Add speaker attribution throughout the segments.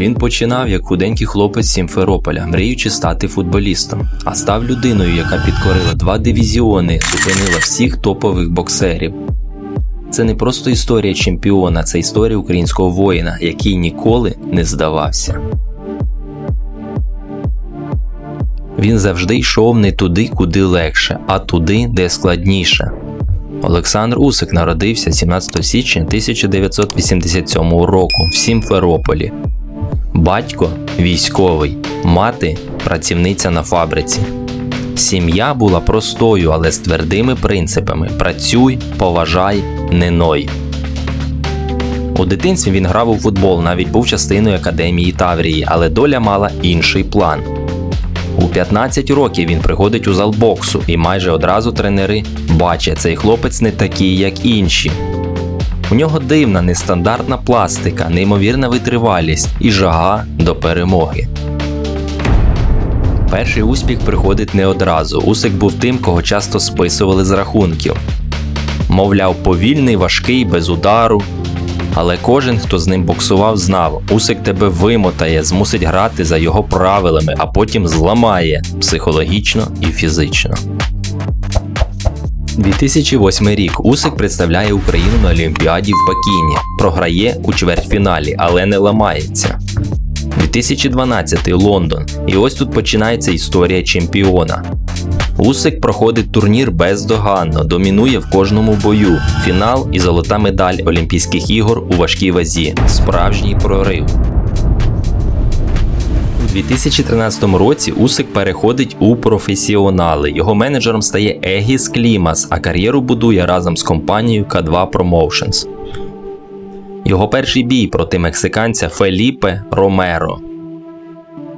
Speaker 1: Він починав як худенький хлопець Сімферополя, мріючи стати футболістом, а став людиною, яка підкорила два дивізіони, зупинила всіх топових боксерів. Це не просто історія чемпіона, це історія українського воїна, який ніколи не здавався. Він завжди йшов не туди, куди легше, а туди, де складніше. Олександр Усик народився 17 січня 1987 року в Сімферополі. Батько військовий, мати працівниця на фабриці. Сім'я була простою, але з твердими принципами: працюй, поважай, не ной. У дитинстві він грав у футбол, навіть був частиною академії Таврії, але доля мала інший план. У 15 років він приходить у зал боксу, і майже одразу тренери бачать, цей хлопець не такий, як інші. У нього дивна, нестандартна пластика, неймовірна витривалість і жага до перемоги. Перший успіх приходить не одразу. Усик був тим, кого часто списували з рахунків. Мовляв, повільний, важкий, без удару. Але кожен, хто з ним боксував, знав, Усик тебе вимотає, змусить грати за його правилами, а потім зламає психологічно і фізично. 2008 рік Усик представляє Україну на Олімпіаді в Пекіні. Програє у чвертьфіналі, але не ламається. 2012 Лондон. І ось тут починається історія чемпіона. Усик проходить турнір бездоганно, домінує в кожному бою. Фінал і золота медаль Олімпійських ігор у важкій вазі. Справжній прорив. У 2013 році Усик переходить у професіонали. Його менеджером стає Егіс Клімас, а кар'єру будує разом з компанією K2 Promotions. Його перший бій проти мексиканця Феліпе Ромеро.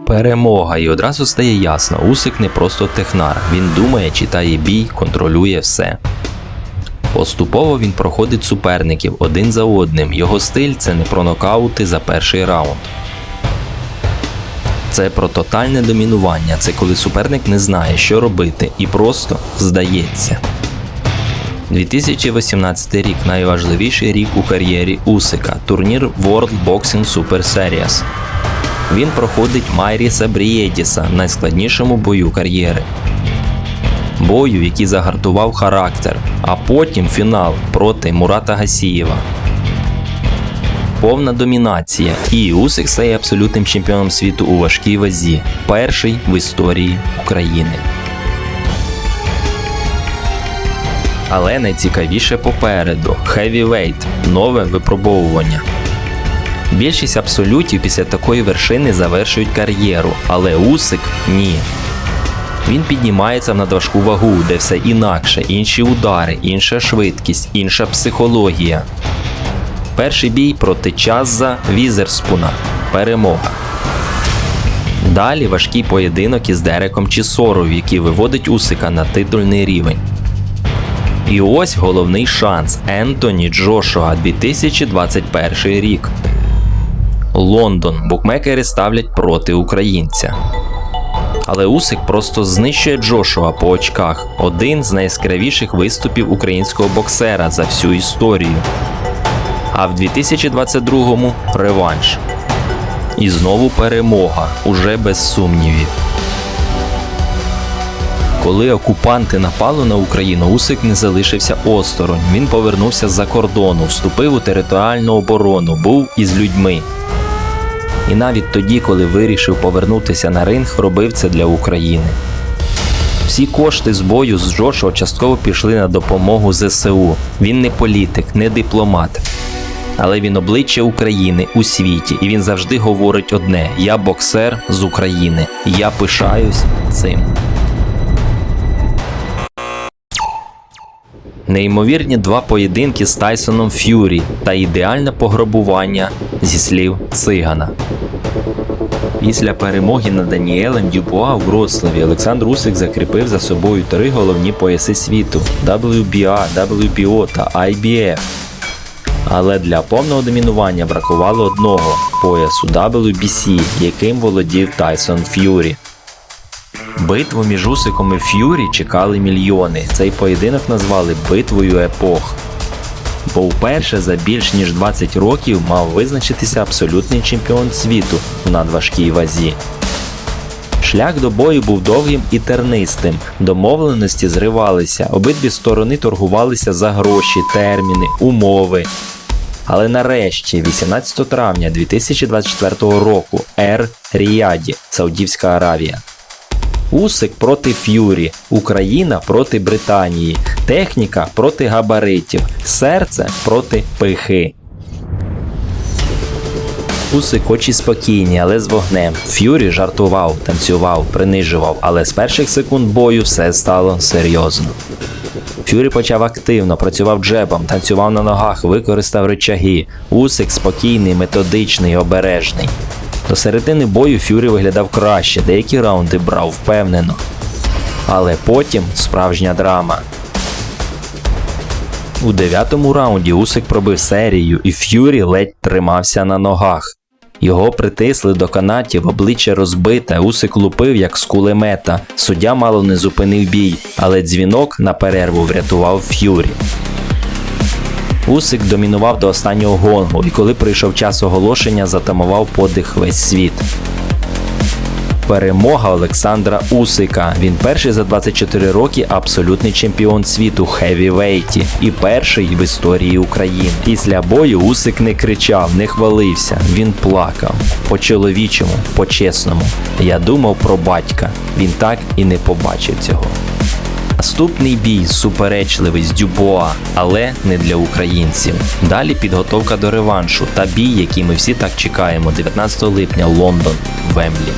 Speaker 1: Перемога, і одразу стає ясно, Усик не просто технар. Він думає, читає бій, контролює все. Поступово він проходить суперників один за одним. Його стиль це не про нокаути за перший раунд. Це про тотальне домінування. Це коли суперник не знає, що робити, і просто здається. 2018 рік найважливіший рік у кар'єрі Усика турнір World Boxing Super Series. Він проходить Майріса Брієдіса в найскладнішому бою кар'єри. Бою, який загартував характер, а потім фінал проти Мурата Гасієва. Повна домінація, і Усик стає абсолютним чемпіоном світу у важкій вазі, перший в історії України. Але найцікавіше попереду Heavyweight – нове випробовування. Більшість абсолютів після такої вершини завершують кар'єру, але Усик ні. Він піднімається в надважку вагу, де все інакше, інші удари, інша швидкість, інша психологія. Перший бій проти Чазза Візерспуна. Перемога. Далі важкий поєдинок із Дереком Чісоров, який виводить Усика на титульний рівень. І ось головний шанс Ентоні Джошуа 2021 рік. Лондон букмекери ставлять проти українця. Але Усик просто знищує Джошуа по очках один з найяскравіших виступів українського боксера за всю історію. А в 2022-му реванш. І знову перемога уже без сумнівів. Коли окупанти напали на Україну, Усик не залишився осторонь. Він повернувся з-за кордону, вступив у територіальну оборону, був із людьми. І навіть тоді, коли вирішив повернутися на ринг, робив це для України. Всі кошти з бою з Джошуа частково пішли на допомогу ЗСУ. Він не політик, не дипломат. Але він обличчя України у світі, і він завжди говорить одне: я боксер з України. Я пишаюсь цим. Неймовірні два поєдинки з Тайсоном Ф'юрі та ідеальне пограбування зі слів цигана. Після перемоги над Даніелем Дюбуа у Вроцлаві Олександр Усик закріпив за собою три головні пояси світу WBA, WBO та IBF. Але для повного домінування бракувало одного поясу WBC, яким володів Тайсон Ф'юрі. Битву між Усиком і Ф'юрі чекали мільйони. Цей поєдинок назвали битвою епох. бо вперше за більш ніж 20 років мав визначитися абсолютний чемпіон світу в надважкій вазі. Шлях до бою був довгим і тернистим. Домовленості зривалися, обидві сторони торгувалися за гроші, терміни, умови. Але нарешті, 18 травня 2024 року, Ер Ріаді, Саудівська Аравія. Усик проти Ф'юрі, Україна проти Британії, техніка проти габаритів, серце проти пихи. Усик очі спокійні, але з вогнем. Ф'юрі жартував, танцював, принижував, але з перших секунд бою все стало серйозно. Ф'юрі почав активно, працював джебом, танцював на ногах, використав рычаги. Усик спокійний, методичний, обережний. До середини бою Ф'юрі виглядав краще, деякі раунди брав впевнено. Але потім справжня драма. У дев'ятому раунді Усик пробив серію, і Ф'юрі ледь тримався на ногах. Його притисли до канатів, обличчя розбите, Усик лупив як з кулемета. Суддя мало не зупинив бій, але дзвінок на перерву врятував Ф'юрі. Усик домінував до останнього гонгу, і коли прийшов час оголошення, затамував подих весь світ. Перемога Олександра Усика. Він перший за 24 роки абсолютний чемпіон світу хевівейті і перший в історії України. Після бою Усик не кричав, не хвалився. Він плакав по-чоловічому, по-чесному. Я думав про батька. Він так і не побачив цього. Наступний бій суперечливий з Дюбоа, але не для українців. Далі підготовка до реваншу та бій, який ми всі так чекаємо, 19 липня Лондон, Вемблі.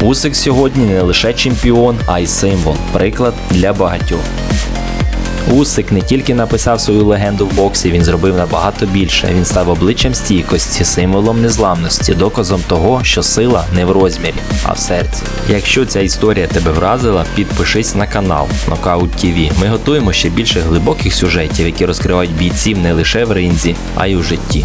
Speaker 1: Усик сьогодні не лише чемпіон, а й символ, приклад для багатьох. Усик не тільки написав свою легенду в боксі, він зробив набагато більше. Він став обличчям стійкості, символом незламності, доказом того, що сила не в розмірі, а в серці. Якщо ця історія тебе вразила, підпишись на канал Knockout TV. Ми готуємо ще більше глибоких сюжетів, які розкривають бійців не лише в ринзі, а й у житті.